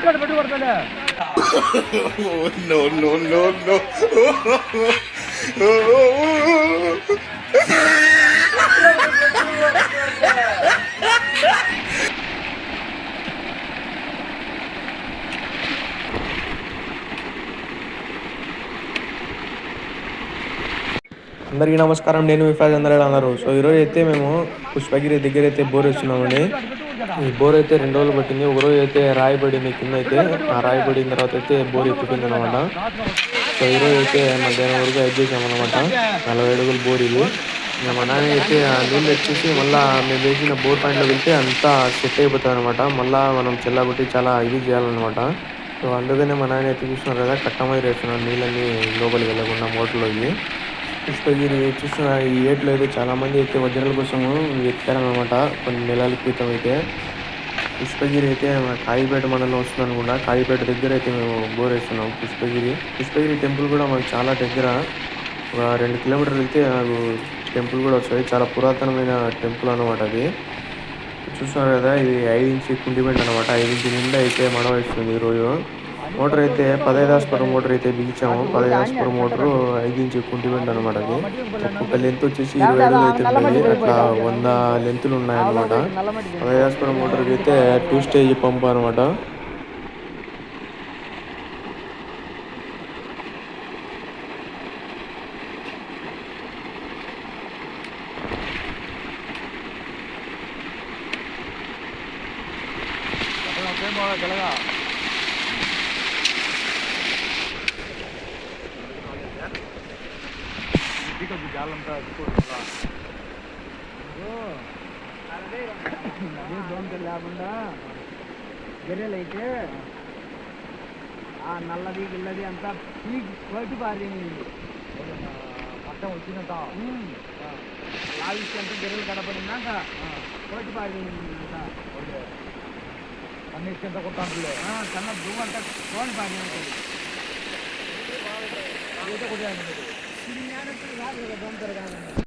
no. అందరికీ నమస్కారం. నేను విఫాజ్ అందరూ ఎలా ఉన్నారు? సో ఈరోజు అయితే మేము పుష్పగిరి దగ్గర అయితే బోర్ వేస్తున్నామండి. ఈ బోర్ అయితే రెండు రోజులు పట్టింది. ఒక రోజు అయితే రాయి పడింది కింద అయితే ఆ రాయి పడిన తర్వాత అయితే బోర్ ఎత్తిపోయింది అనమాట సో ఈరోజు అయితే మధ్యాహ్నం వరకు ఎడ్ చేసామన్నమాట నలభై అడుగులు బోర్ ఇది. ఇంకా మా నాన్న అయితే ఆ నీళ్ళు వచ్చేసి మళ్ళీ మేము వేసిన బోర్ పాయింట్లో వెళ్తే అంతా సెట్ అయిపోతుంది అనమాట మళ్ళీ మనం చెల్లబట్టి చాలా ఇది చేయాలన్నమాట. సో అందుకనే మా నాన్న అయితే చూసినారు కదా కట్టమై వేస్తున్నారు నీళ్ళన్నీ లోపలికి వెళ్ళకుండా మోటార్లోకి. పుష్పగిరి చూస్తున్న ఈ ఏట్లో అయితే చాలామంది అయితే వజ్రాల కోసం ఎత్తారనమాట కొన్ని నెలల క్రితం అయితే. పుష్పగిరి అయితే కాయిపేట మండలం వస్తుంది అనుకుంటా. కాయిపేట దగ్గర అయితే మేము బోర్ వేస్తున్నాం పుష్పగిరి. పుష్పగిరి టెంపుల్ కూడా మాకు చాలా దగ్గర. ఒక రెండు కిలోమీటర్లు వెళ్తే నాకు టెంపుల్ కూడా వస్తుంది. చాలా పురాతనమైన టెంపుల్ అనమాట అది. చూస్తున్నారు కదా ఇది ఐదు ఇంచి కుండిమెంట్ అనమాట ఐదు ఇంచి నిండా అయితే మడవ ఇస్తుంది ఈరోజు మోటార్ అయితే పదహైదు హాస్పర్ మోటార్ అయితే బిగించాము. పదహైదు హాస్పర్ మోటార్ ఐదు ఇంచి కుంటిమెంట్ అనమాట అది. ఒక్కొక్క లెంత్ వచ్చేసి ఇరవై అడుగులు అయితే ఉన్నాయి అట్లా వంద లెంతులు ఉన్నాయన్నమాట. పదహైదు హాస్పర్ మోటార్కి అయితే టూ స్టేజ్ పంప్ అనమాట గెలగా గాలంతా జాలంతా దోమతలు లేకుండా గెర్రెలు అయితే ఆ నల్లది గిల్లది అంతా పీకి బయట పారింది పట్టం వచ్చినట్ట లావిస్తే అంతా గెర్రెలు కడపడినాక కోటి పారింది అంతా అన్ని కింద కొట్టాంటులే కన్న దువ్వు అంతా కోని పారింది ఇది కొట్టాను ఇది నేనప్పుడు కాదు కదా దోమతలు కాదు